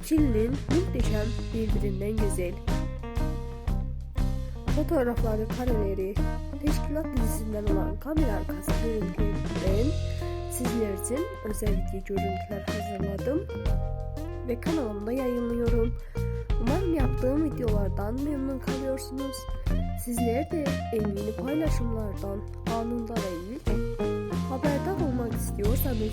İkilinin muhteşem birbirinden güzel. Fotoğrafları, kareleri, teşkilat dizisinden olan kamera arkası görüntülerinden sizler için özel video görüntüler hazırladım ve kanalımda yayınlıyorum. Umarım yaptığım videolardan memnun kalıyorsunuz. Sizler de en yeni paylaşımlardan anında ve ilk haberdar olmak istiyorsanız